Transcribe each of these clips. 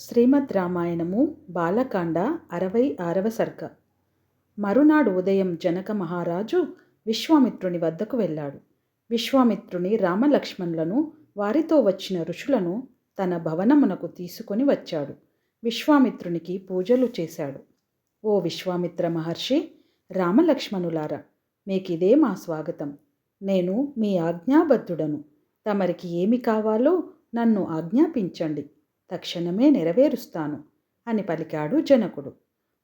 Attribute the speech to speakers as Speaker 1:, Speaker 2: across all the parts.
Speaker 1: శ్రీమద్ రామాయణము బాలకాండ అరవై ఆరవ సర్గ. మరునాడు ఉదయం జనక మహారాజు విశ్వామిత్రుని వద్దకు వెళ్ళాడు. విశ్వామిత్రుని రామలక్ష్మణులను వారితో వచ్చిన ఋషులను తన భవనమునకు తీసుకొని వచ్చాడు. విశ్వామిత్రునికి పూజలు చేశాడు. ఓ విశ్వామిత్ర మహర్షి రామలక్ష్మణులారా మీకిదే మా స్వాగతం. నేను మీ ఆజ్ఞాబద్ధుడను. తమరికి ఏమి కావాలో నన్ను ఆజ్ఞాపించండి. తక్షణమే నెరవేరుస్తాను అని పలికాడు జనకుడు.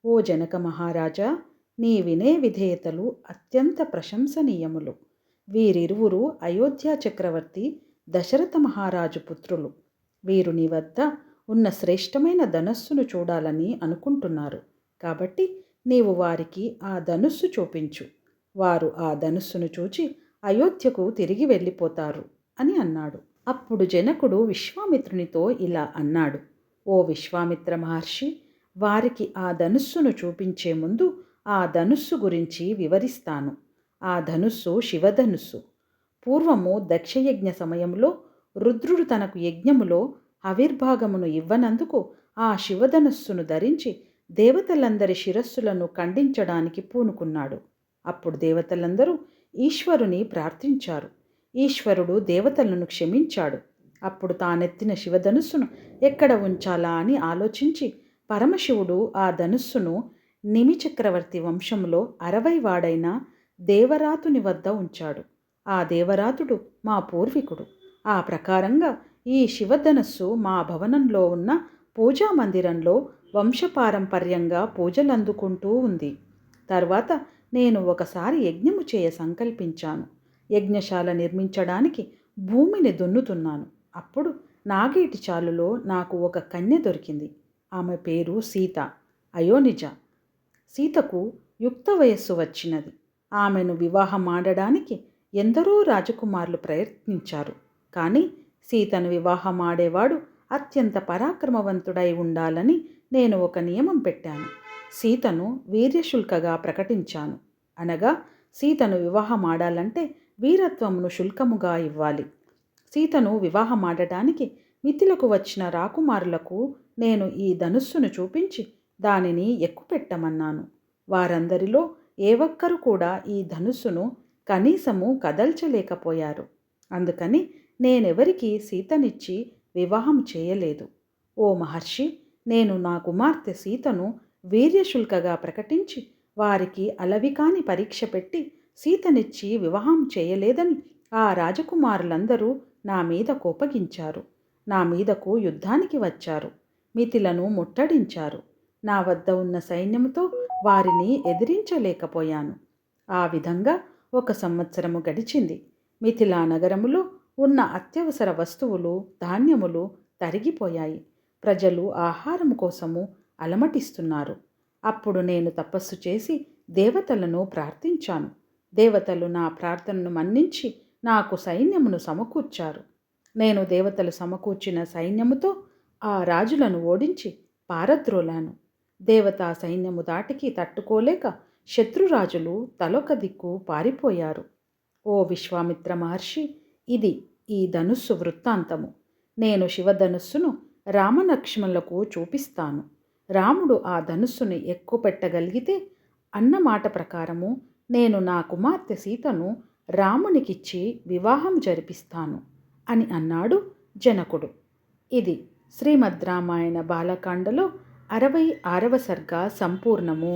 Speaker 1: ఓ జనక మహారాజా నీ వినే విధేయతలు అత్యంత ప్రశంసనీయములు. వీరిరువురు అయోధ్య చక్రవర్తి దశరథ మహారాజు పుత్రులు. వీరు నీ వద్ద ఉన్న శ్రేష్టమైన ధనస్సును చూడాలని అనుకుంటున్నారు. కాబట్టి నీవు వారికి ఆ ధనుస్సు చూపించు. వారు ఆ ధనుస్సును చూచి అయోధ్యకు తిరిగి వెళ్ళిపోతారు అని అన్నాడు. అప్పుడు జనకుడు విశ్వామిత్రునితో ఇలా అన్నాడు ఓ విశ్వామిత్ర మహర్షి వారికి ఆ ధనుస్సును చూపించే ముందు ఆ ధనుస్సు గురించి వివరిస్తాను. ఆ ధనుస్సు శివధనుస్సు. పూర్వము దక్షయజ్ఞ సమయంలో రుద్రుడు తనకు యజ్ఞములో ఆవిర్భాగమును ఇవ్వనందుకు ఆ శివధనుస్సును ధరించి దేవతలందరి శిరస్సులను ఖండించడానికి పూనుకున్నాడు. అప్పుడు దేవతలందరూ ఈశ్వరుని ప్రార్థించారు. ఈశ్వరుడు దేవతలను క్షమించాడు. అప్పుడు తానెత్తిన శివధనుస్సును ఎక్కడ ఉంచాలా అని ఆలోచించి పరమశివుడు ఆ ధనుస్సును నిమిచక్రవర్తి వంశంలో అరవై వాడైన దేవరాతుని వద్ద ఉంచాడు. ఆ దేవరాతుడు మా పూర్వీకుడు. ఆ ప్రకారంగా ఈ శివధనస్సు మా భవనంలో ఉన్న పూజా మందిరంలో వంశపారంపర్యంగా పూజలు అందుకుంటూ ఉంది. తర్వాత నేను ఒకసారి యజ్ఞము చేయ సంకల్పించాను. యజ్ఞశాల నిర్మించడానికి భూమిని దున్నుతున్నాను. అప్పుడు నాగేటి చాలులో నాకు ఒక కన్య దొరికింది. ఆమె పేరు సీత. అయోనిజ సీతకు యుక్త వయస్సు వచ్చినది. ఆమెను వివాహం ఆడడానికి ఎందరో రాజకుమారులు ప్రయత్నించారు. కానీ సీతను వివాహం ఆడేవాడు అత్యంత పరాక్రమవంతుడై ఉండాలని నేను ఒక నియమం పెట్టాను. సీతను వీర్యశుల్కగా ప్రకటించాను. అనగా సీతను వివాహం ఆడాలంటే వీరత్వమును శుల్కముగా ఇవ్వాలి. సీతను వివాహమాడటానికి మిథిలకు వచ్చిన రాకుమారులకు నేను ఈ ధనుస్సును చూపించి దానిని ఎక్కుపెట్టమన్నాను. వారందరిలో ఏ ఒక్కరు కూడా ఈ ధనుస్సును కనీసము కదల్చలేకపోయారు. అందుకని నేనెవరికి సీతనిచ్చి వివాహం చేయలేదు. ఓ మహర్షి నేను నా కుమార్తె సీతను వీర్యశుల్కగా ప్రకటించి వారికి అలవికాని పరీక్ష పెట్టి సీతనిచ్చి వివాహం చేయలేదని ఆ రాజకుమారులందరూ నా మీద కోపగించారు. నా మీదకు యుద్ధానికి వచ్చారు. మిథిలను ముట్టడించారు. నా వద్ద ఉన్న సైన్యంతో వారిని ఎదిరించలేకపోయాను. ఆ విధంగా ఒక సంవత్సరము గడిచింది. మిథిలా నగరములో ఉన్న అత్యవసర వస్తువులు ధాన్యములు తరిగిపోయాయి. ప్రజలు ఆహారం కోసము అలమటిస్తున్నారు. అప్పుడు నేను తపస్సు చేసి దేవతలను ప్రార్థించాను. దేవతలు నా ప్రార్థనను మన్నించి నాకు సైన్యమును సమకూర్చారు. నేను దేవతలు సమకూర్చిన సైన్యముతో ఆ రాజులను ఓడించి పారద్రోలాను. దేవతా సైన్యము దాటికి తట్టుకోలేక శత్రురాజులు తలొక దిక్కు పారిపోయారు. ఓ విశ్వామిత్ర మహర్షి ఇది ఈ ధనుస్సు వృత్తాంతము. నేను శివధనుస్సును రామలక్ష్మణులకు చూపిస్తాను. రాముడు ఆ ధనుస్సును ఎక్కువ పెట్టగలిగితే ప్రకారము నేను నా కుమార్తె సీతను రామునికిచ్చి వివాహం జరిపిస్తాను అని అన్నాడు జనకుడు. ఇది శ్రీమద్ రామాయణ బాలకాండలో అరవై ఆరవ సర్గ సంపూర్ణము.